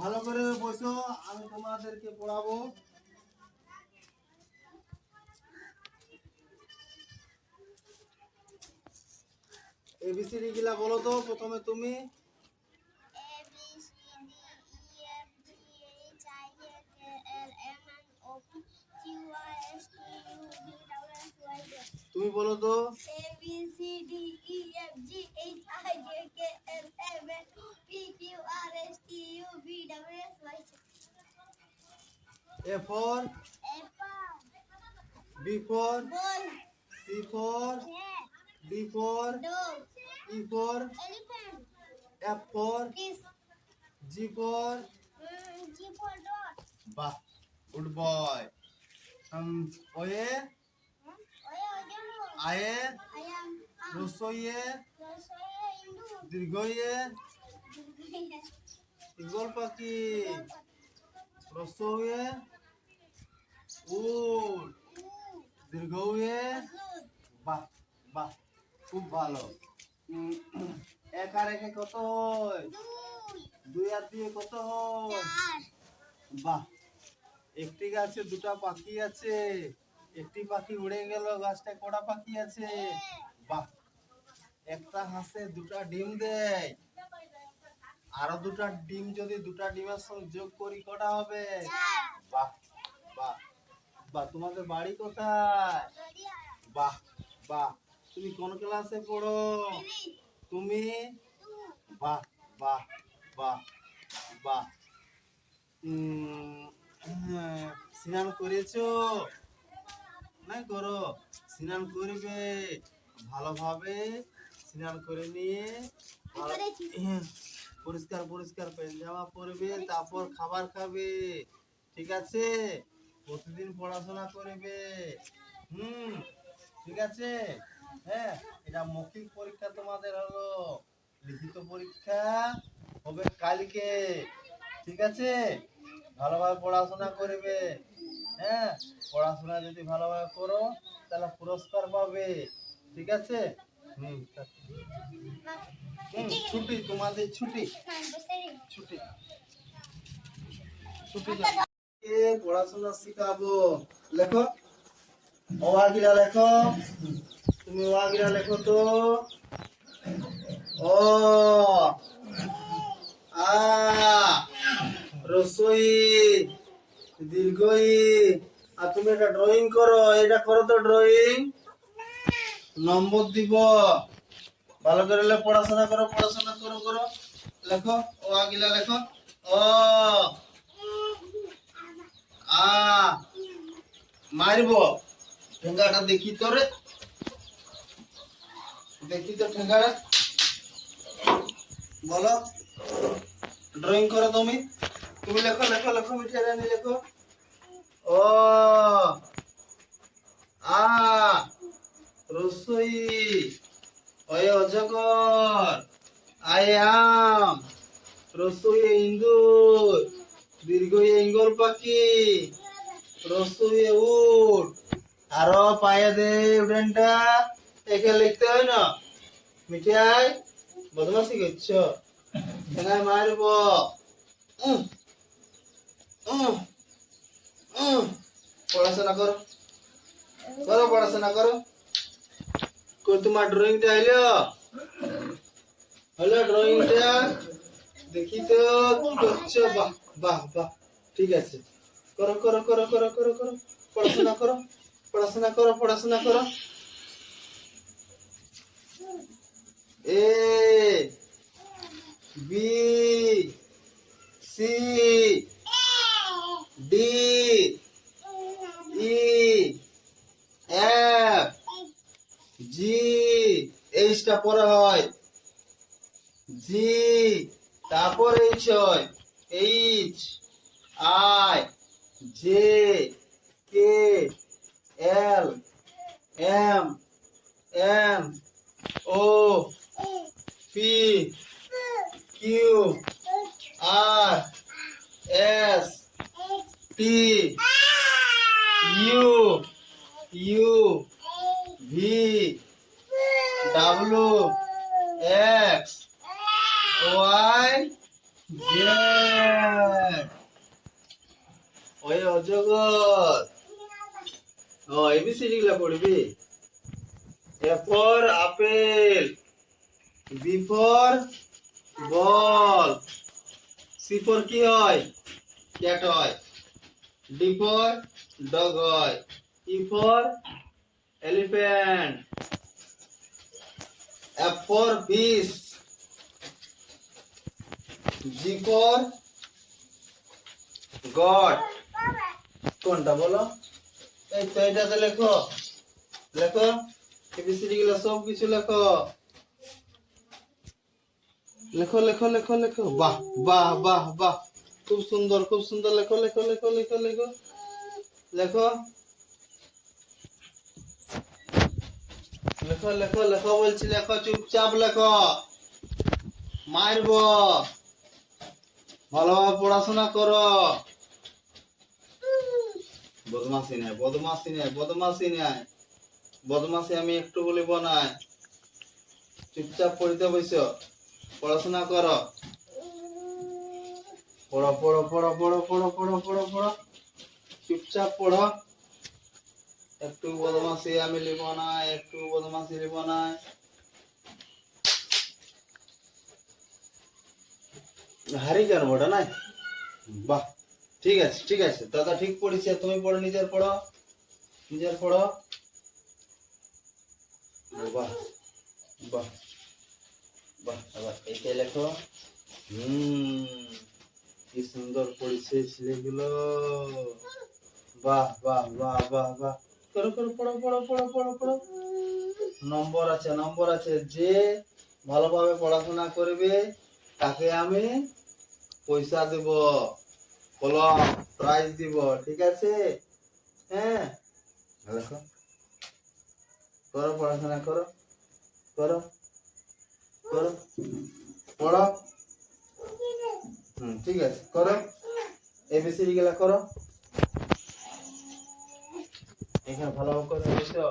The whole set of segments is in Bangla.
ভালো করে বসো আমি তোমাদেরকে পড়াবো। এবিসিডি গুলা বলো তো প্রথমে তুমি। A B C D E F G H I J K L M D for Dog E for Elephant F for Fish G for mm, G for বাহ গুড বয় ওয়ে Hmm? আয়ে um, রসইয়ে. দীর্ঘইয়ে ইগল পাখি রসইয়ে উট দীর্ঘইয়ে বাহ বাহ খুব ভালো। এক আর একে কত হয়? দুই আর দুই কত হয়? বাহ একটি গাছে দুটা পাখি আছে। একটি পাখি উড়ে গেল গাছটায় কটা পাখি আছে? বাহ একটা হাঁসে দুটা ডিম দেয়। আরও দুটা ডিম যদি দুটা ডিমের সঙ্গে যোগ করি কটা হবে? বাহ বাহ বাহ তোমাদের বাড়ি কোথায়? বাহ বাহ। তুমি কোন ক্লাসে পড়ো? তুমি? বাহ বাহ বাহ বাহ। হ্যাঁ, স্নান করেছ? না করো। স্নান করবে ভালোভাবে স্নান করে নিয়ে। হ্যাঁ, পরিষ্কার পরিষ্কার জামা পরবে তারপর খাবার খাবে ঠিক আছে? প্রতিদিন পড়াশোনা করবে। হুম ঠিক আছে? হ্যাঁ এটা মৌখিক পরীক্ষা তোমাদের হলো। লিখিত পরীক্ষা হবে কালকে ঠিক আছে? ভালোভাবে পড়াশোনা করবে। হ্যাঁ পড়াশোনা যদি ভালোভাবে করো তাহলে পুরস্কার পাবে। ঠিক আছে? হুম হুম, ছুটি তোমাদের ছুটি। ছুটি। ছুটি এ পড়াশোনা শিখাবো? লেখো। অবাগিরা লেখো। তুমি অবাগিরা লেখো তো। ও আ। রসই। দীর্ঘই। আর তুমি একটা ড্রয়িং করো। এটা করো তো ড্রয়িং নম্বর দিব। ভালো করে পড়াশোনা করো পড়াশোনা করো করো। লেখো। ও আগিলা লেখো। ও আ মারব। ঠেঙ্গাটা দেখি তো রে দেখি তো ঠেঙ্গাটা বলো। ড্রয়িং করো তুমি। তুমি লেখো লেখো লেখো মিঠাই রানী লেখো। ও। আ রসই। অজগর। আই আম। রসই ইন্দুর। দীর্ঘ ইঙ্গল পাখি। রসই উট আরও পায়ে দে উডেনটা একে লিখতে হয় না। মিঠাই বদমাসি করছ। ঠেঙায় মারব। পড়াশোনা করো। করো, পড়াশোনা করো। কই তোমার ড্রয়িংটা হইল হলো ড্রয়িংটা দেখি তো, কি করছ বাহ বাহ বাহ, ঠিক আছে। করো করো করো করো করো করো। পড়াশোনা করো পড়াশোনা করো পড়াশোনা করো। A, B, C, D, E, F, G, এইচটা পরে হয়। জি, তারপর এইচ হয় H I J K L M M O P Q R S T U U V W X A B C D গুলা পড়বি? A for apple B for ball. C for কি হয়? ক্যাট হয়। ডি ফর ডগ হয়। E for elephant. F for fish G for god. কোনটা বলো? এই তো এটাতে লেখো। লেখো? এবিসিডি গুলো সব কিছু লেখো। লেখো লেখো লেখো লেখো। বাহ বাহ বাহ বাহ। খুব সুন্দর খুব সুন্দর। লেখো লেখো লেখো লেখো লেখো। লেখো? লেখো লেখো লেখো বলছি, লেখো, চুপচাপ লেখো। মারব। ভালোভাবে পড়াশোনা করো। বদমাসি নেই বদমাসি নেই বদমাসি নেই। বদমাসি আমি একটু বলিব নাই চুপচাপ পড়িতে বইস পড়াশোনা করো। পড়ো পড়ো পড়ো পড়ো পড়ো পড়ো পড়ো পড়ো। চুপচাপ পড়ো। একটু বদমাসি আমি লিব না একটু বদমাসি লিব না হারি কেন বড় নাই? বাহ। ঠিক আছে ঠিক আছে। দাদা ঠিক পড়েছে, তুমি পড়ো, নিজের পড়ো। নিজের পড়ো। বাহ বাহ বাহ, আবার এইটা লেখো। হুম, কি সুন্দর পড়েছে ছেলেগুলো। বাহ বাহ বাহ বাহ বাহ। করো করো, পড়ো পড়ো পড়ো পড়ো পড়ো। নম্বর আছে নম্বর আছে। যে ভালোভাবে পড়াশোনা করবে, তাকে আমি পয়সা দেব। কলম প্রাইজ দিব, ঠিক আছে? হ্যাঁ? দেখো করো, পড়াশোনা করো। করো। করো। পড়ো। হুম, ঠিক আছে, করো। এবিসিডি গুলা করো। এখানে ভালোভাবে করে বসো।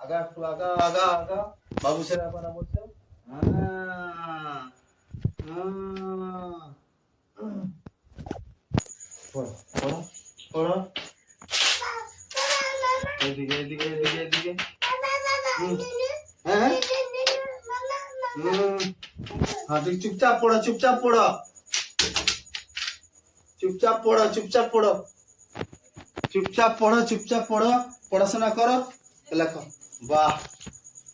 আগা একটু আগা আগা আগা। বাবু ছেলে আপনারা বসো হ্যাঁ। হ্যাঁ। পড়ো পড়ো পড়ো এদিকে এদিকে এদিকে এদিকে হুম। হ্যাঁ হুম। হ্যাঁ তুই চুপচাপ পড়ো চুপচাপ পড়ো চুপচাপ পড়ো চুপচাপ পড়ো চুপচাপ পড়ো চুপচাপ পড়ো পড়াশোনা করো লেখো। বাহ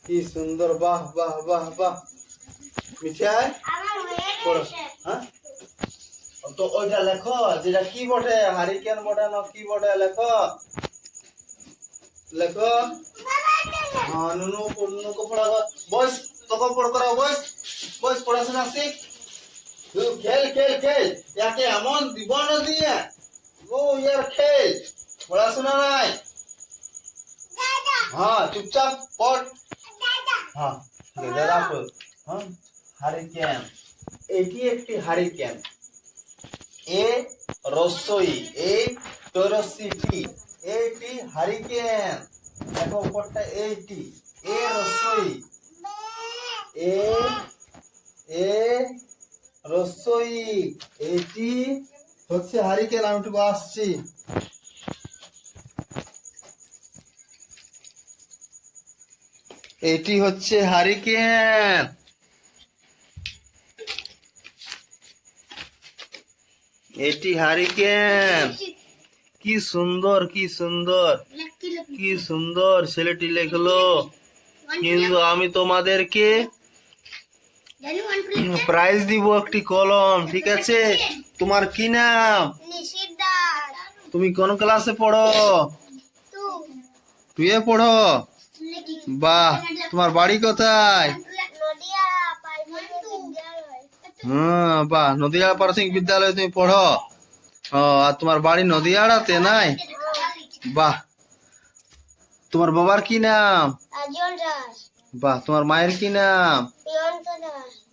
কি সুন্দর বাহ বাহ বাহ বাহ। মিঠাই আমার হয়ে পড়ো। গেছে হ্যাঁ? তো ওইটা লেখো, যেটা কি বটে? হারিকেন বটে না কি বটে? লেখো। লেখো। হ্যাঁ নুনু নুনুকে পড়াবো বস তোকে পড় করাও বস বস পড়াশোনা শিখ। খেল খেল খেল। ইয়াকে এমন দিব না দিয়ে ও ইয়ার খেল। পড়াশোনা নাই। হ্যাঁ চুপচাপ দাদা হ্যাঁ দাদা হ্যাঁ হারিকেন এটি একটি হারিকেন এ রসই, এ টরসিটি এটি হারিকেন। দেখো উপরটা এইটি এ রসই। এ এ রসই এটি হচ্ছে হারিকেন, আমি একটু আসছি এটি হচ্ছে হারিকেন। এটি হারিকেন। কি সুন্দর কি সুন্দর। কি সুন্দর ছেলেটি লেখলো। কিন্তু আমি তোমাদেরকে প্রাইজ দিব একটি কলম ঠিক আছে? তোমার কি নাম? তুমি কোন ক্লাসে পড়ো? টুয়ে পড়ো? বাহ তোমার বাড়ি কোথায়? হ্যাঁ বাহ নদিয়াড়া প্রাথমিক বিদ্যালয়ে তুমি পড়ো? ও আর তোমার বাড়ি নদিয়াড়াতে নাই? বাহ। তোমার বাবার কি নাম? বাহ তোমার মায়ের কি নাম?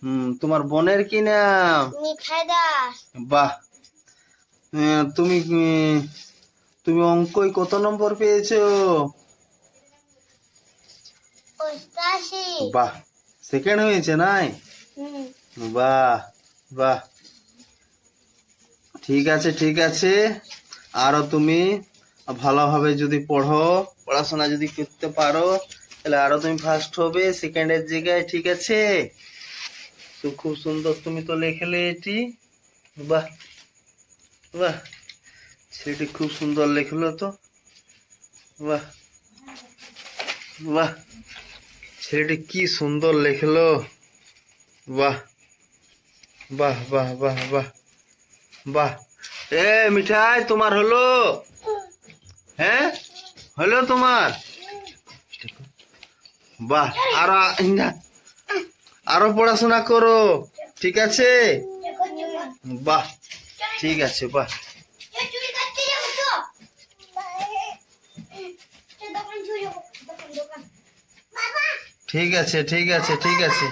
হুম তোমার বোনের কি নাম? বাহ। তুমি তুমি অঙ্কই কত নম্বর পেয়েছ? বাহ সেকেন্ড হয়েছে নাই? হুম। বাহ বাহ। ঠিক আছে ঠিক আছে। আরও তুমি ভালোভাবে যদি পড়ো, পড়াশোনা যদি করতে পারো, তাহলে আরও তুমি ফার্স্ট হবে সেকেন্ডের জায়গায়, ঠিক আছে? তো খুব সুন্দর তুমি তো লেখলে এটি। বাহ বাহ। সেটি খুব সুন্দর লেখলো তো। বাহ বাহ। ছেলেটি কি সুন্দর লেখলো। বাহ। বাহ বাহ বাহ বাহ। বাহ। এ, মিঠাই, তোমার হলো? হ্যাঁ? হলো তোমার? বাহ, আরও আরও পড়াশোনা করো, ঠিক আছে? বাহ, ঠিক আছে, বাহ। ঠিক আছে ঠিক আছে ঠিক আছে।